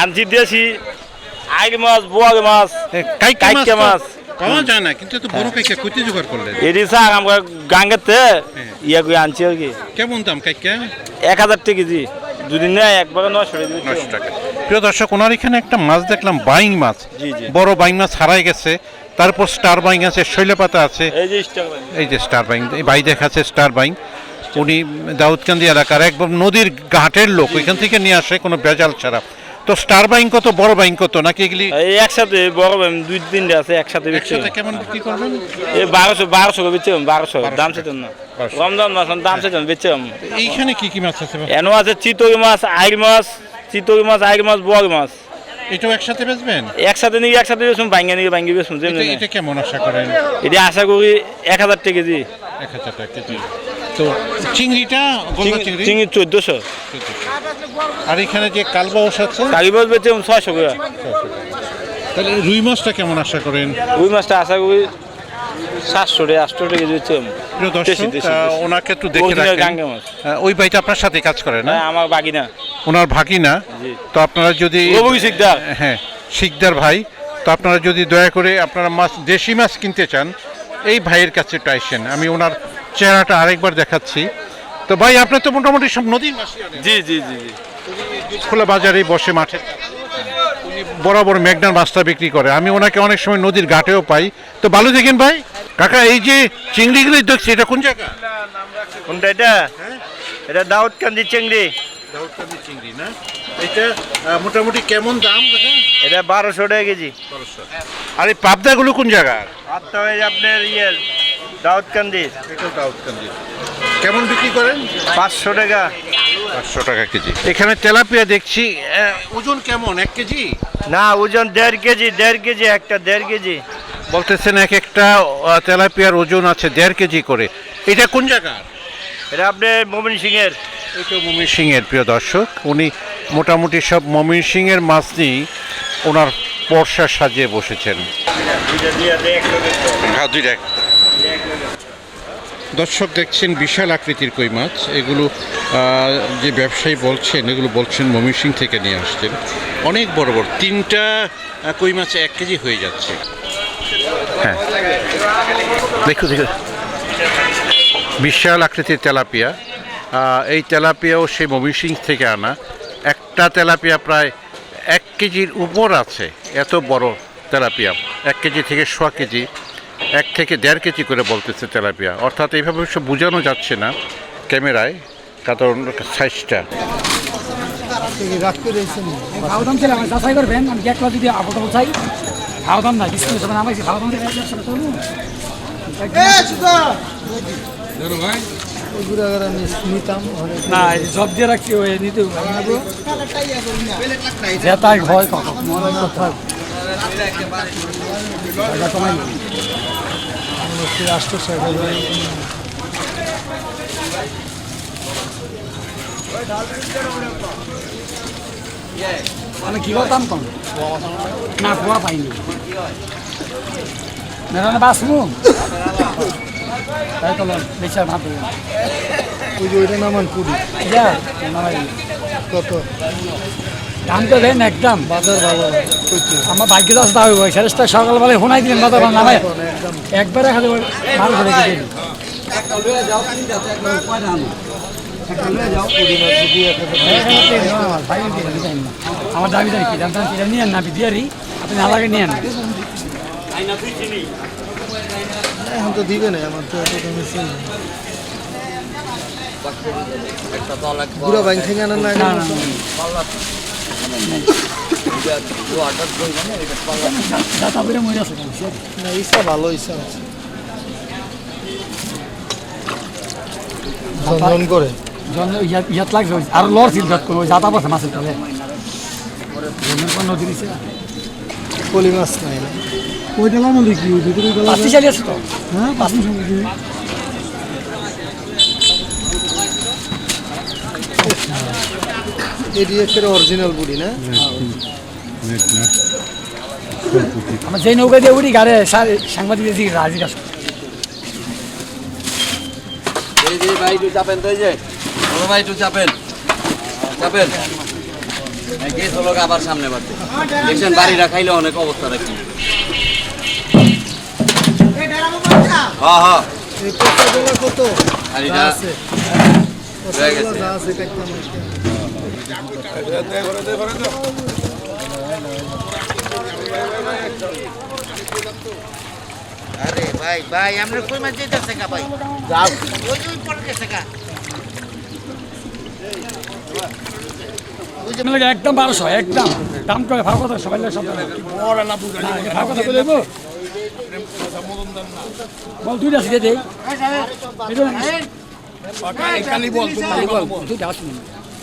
আনছি দেশি আইড় মাছ বোয়াল মাছ কাইকা মাছ মাছ। তো পাওয়া যায় না কিন্তু এত বড় কাইকা কইতে জোগাড় করলেন। এটি শাক আমরা গাঙ্গেতে ইয়া করে আনছি আর কি। কেমন দাম কাইকা? এক হাজার টাকা কেজি দুদিন নেয় একবারে নশো নশো টাকা। প্রিয় দর্শক ওনার এখানে একটা মাছ দেখলাম বাইং মাছ। বড় বাইং মাছ হারাই গেছে। তারপর স্টার বাইং আছে শৈলপাতা আছে। এই যে স্টার বাইং। এই যে স্টার বাইং ভাই দেখাচ্ছে স্টার বাইং। উনি দাউদকান্দি এলাকার একদম নদীর ঘাটের লোক ওইখান থেকে নিয়ে আসে কোনো বেজাল ছাড়া। তো স্টার বাইং কত বড় বাইং কত? নাকি এগুলি এই একসাথে বড় বাইং দুই তিনটে আছে একসাথে বিক্রি একসাথে কেমন বিক্রি করবেন? এই বারোশো বারোশো করে বেচে বারোশো দাম। সেটান না। রমজান মাছ দাম সেটান বেচে এইখানে কি কি মাছ আছে? এনো আছে চিতই মাছ আইড় মাছ চিতই মাছ আইড় মাছ বোয়াল মাছ। এটাও একসাথে বেচবেন? একসাথে নিয়ে একসাথে বেসুন ভাঙ্গে নিয়ে ভাঙ্গে এটা এটা কেমন আশা করেন? এটি আশা করি এক হাজার টাকা কেজি। এক হাজার টাকা কেজি। তো চিংড়িটা চিংড়ি চোদ্দশো। আর এখানে যে কালবাউস আছে? কাগজ বেচে ছয়শো তাহলে রুই মাছটা কেমন আশা করেন? ওই মাছটা আশা করি সাতশো টাকা আটশো টাকা। ওনাকে একটু দেখে রাখেন। ওই ভাইটা আপনার সাথে কাজ করে না? হ্যাঁ আমার বাকি না ওনার ভাগিনা? তো আপনারা যদি শিকদার। হ্যাঁ শিকদার ভাই। তো আপনারা যদি দয়া করে আপনারা মাছ দেশি মাছ কিনতে চান এই ভাইয়ের কাছে টাইসেন আমি ওনার চেহারাটা আরেকবার দেখাচ্ছি। তো ভাই আপনার তো মোটামুটি সব নদীর জি জি জি জি। খোলা বাজারে বসে মাঠে। উনি বরাবর মেঘনার মাছটা বিক্রি করে। আমি ওনাকে অনেক সময় নদীর ঘাটেও পাই। তো ভালো দেখেন ভাই কাকা এই যে চিংড়িগুলি দেখছি এটা কোন জায়গা? কোনটা এটা? এটা দাউদকান্দি চিংড়ি। দাউদকান্দি চিংড়ি না? এটা মোটামুটি কেমন দাম কাকা? এটা বারোশো টাকা কেজি। বারোশো। আর এই পাবদাগুলো কোন জায়গা হয়ে আপনার ইয়ে দাউদকান্দি। এটা দাউদকান্দি। কেমন বিক্রি করেন? পাঁচশো টাকা। পাঁচশো টাকা কেজি। এখানে তেলাপিয়া দেখছি। ওজন কেমন? এক কেজি? না ওজন দেড় কেজি দেড় কেজি একটা দেড় কেজি। বলতেছেন এক একটা তেলাপিয়ার ওজন আছে দেড় কেজি করে। এটা কোন জায়গার এটা আপনার মোমিন সিং এর এটা মমিন সিং এর প্রিয় দর্শক। উনি মোটামুটি সব মমিন সিং এর মাছ নিয়েই ওনার পর্সা সাজিয়ে বসেছেন। হ্যাঁ, দুইটা এক। দর্শক দেখছেন বিশাল আকৃতির কই মাছ। এগুলো যে ব্যবসায়ী বলছেন, এগুলো বলছেন ময়মনসিং থেকে নিয়ে আসছেন। অনেক বড় বড়, তিনটা কই মাছ এক কেজি হয়ে যাচ্ছে। হ্যাঁ। দেখো দেখো বিশাল আকৃতির তেলাপিয়া। এই তেলাপিয়াও সেই ময়মনসিং থেকে আনা। একটা তেলাপিয়া প্রায় এক কেজির উপর আছে, এত বড় তেলাপিয়া। এক কেজি থেকে সোয়া কেজি। এক থেকে দেড় কেজি করে বলতেছে তেলাপিয়া। অর্থাৎ এইভাবে সব বোঝানো যাচ্ছে না ক্যামেরায় কারণ সাইজটা। না জব দিয়ে রাখছি নিতে কখন কমাই মানে কি দাম কম না কুয়া পাইনি মেরানে বাসমু তাই তো বেচার ভাত ওই যে ওইটা নামান কুড়ি যা কত দাম তো দেন একদম। বাজার ভালো আমার ভাগ্য দশ দাও ওই সারেসটা সকালবেলায় শোনাই দিলেন কথা নামাই একবারে খালি মাল করে দিলেন আমার দাবি দেন কি? জানতেন সেটা নিয়েন না বিদিয়ারি আপনি নালাগে নিয়েন না? এখন তো দিবে না। আমার তো এত দামে সেল পুরো বাইন থেকে আনেন না। ভালো ইচ্ছা আছে ঝনঝন করে ইয়াত লাগছে ওই আর লর ছিল যাত করে ওই যাতা বসে মাছের তলে নদী দিছে পলি মাছ নাই। না ওইটা লাগানো দেখি ওই দুটো পাঁচটি চালি আছে তো। হ্যাঁ অরিজিনাল বুড়ি না? আমার যেই নৌকা দিয়ে উঠি গাড়ে সাংবাদিক দিকে রাজি যে ভাই একটু চাপেন তো যে। বড় ভাই একটু চাপেন। চাপেন। গেট হলো আবার সামনে বাড়তে দেখছেন বাড়ি রাখাইলে অনেক অবস্থা রাখি হ্যাঁ হ্যাঁ। কত? আর এটা আছে। হয়ে গেছে। আরে ভাই ভাই আমরা কই মাছ যেতেছে কা ভাই? ওই ওই পড়ে গেছে কা একদম বারোশো একদম। দাম করে ভালো কথা সবাই সব ভালো কথা বলে দেই এটা দুইটা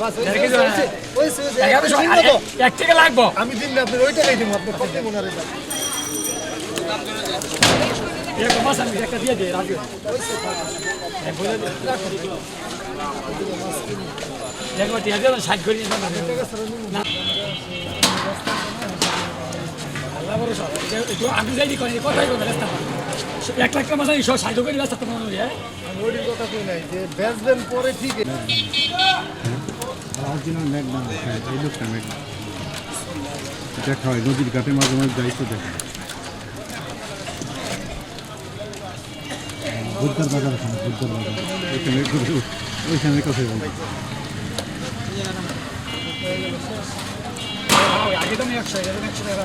না। না। এক- থেকে লাগবো। আমি দিন না আপনার ওই টাকাই দিব আপনার কত এরকম মাছ আমি একটা দিয়ে দিই রাখবে দেখো দিয়ে দেবেন ষাট করে নিয়ে না। আমি যাই করি কথাই কথা রাস্তা এক লাখ টাকা রাস্তা তোমার ওইটির কথা কই নাই যে বেচবেন পরে ঠিক অরিজিনাল ম্যাগনাম হ্যাঁ এই লোকটা ম্যাগনাম দেখা হয় নদীর ঘাটে মাঝে মাঝে যাইতে দেখা। বুদ্ধর বাজার ওখানে, বুদ্ধর বাজার। ওইখানে ওইখানে কথা বলব আগে তো আমি একশো তো একশো টাকা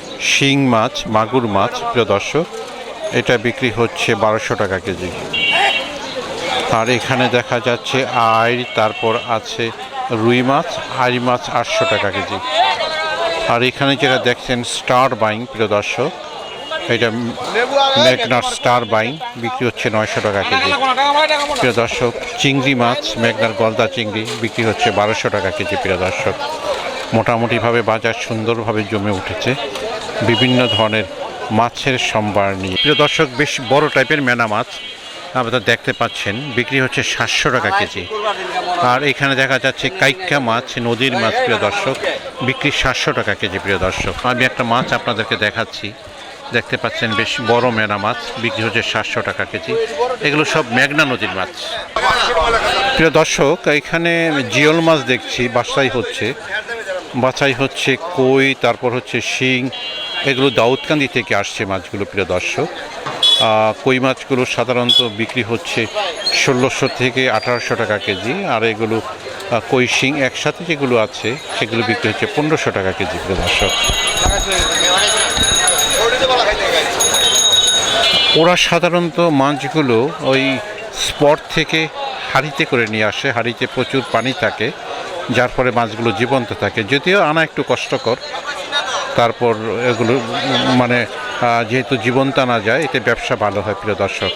শিং মাছ, মাগুর মাছ, প্রিয় দর্শক, এটা বিক্রি হচ্ছে বারোশো টাকা কেজি। আর এখানে দেখা যাচ্ছে আইর তারপর আছে রুই মাছ আইর মাছ আটশো টাকা কেজি। আর এখানে যেটা দেখছেন, স্টার বাইং, প্রিয় দর্শক, এটা মেঘনার স্টার বাইং, বিক্রি হচ্ছে নয়শো টাকা কেজি। প্রিয় দর্শক, চিংড়ি মাছ, মেঘনার গলদা চিংড়ি, বিক্রি হচ্ছে বারোশো টাকা কেজি, প্রিয় দর্শক। মোটামুটিভাবে বাজার সুন্দরভাবে জমে উঠেছে। বিভিন্ন ধরনের মাছের সম্ভার নিয়ে। প্রিয় দর্শক, বেশ বড় টাইপের মেনা মাছ আপনারা দেখতে পাচ্ছেন। বিক্রি হচ্ছে সাতশো টাকা কেজি। আর এখানে দেখা যাচ্ছে কাইক্কা মাছ, নদীর মাছ, প্রিয় দর্শক। বিক্রি সাতশো টাকা কেজি, প্রিয় দর্শক। আমি একটা মাছ আপনাদেরকে দেখাচ্ছি। দেখতে পাচ্ছেন বেশ বড় মেনা মাছ। বিক্রি হচ্ছে সাতশো টাকা কেজি। এগুলো সব মেঘনা নদীর মাছ। প্রিয় দর্শক, এখানে জিওল মাছ দেখছি বাছাই হচ্ছে। বাছাই হচ্ছে কই, তারপর হচ্ছে শিং। এগুলো দাউদকান্দি থেকে আসছে মাছগুলো, প্রিয় দর্শক। কই মাছগুলো সাধারণত বিক্রি হচ্ছে ষোলোশো থেকে আঠারোশো টাকা কেজি, আর এগুলো কই, শিং একসাথে যেগুলো আছে, সেগুলো বিক্রি হচ্ছে পনেরোশো টাকা কেজি, প্রিয় দর্শক। ওরা সাধারণত মাছগুলো ওই স্পট থেকে হাঁড়িতে করে নিয়ে আসে, হাঁড়িতে প্রচুর পানি থাকে, যার ফলে মাছগুলো জীবন্ত থাকে। যদিও আনা একটু কষ্টকর, তারপর এগুলো মানে যেহেতু জীবন্ত আনা যায়, এতে ব্যবসা ভালো হয়, প্রিয় দর্শক।